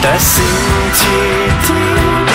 แต่สิ่ง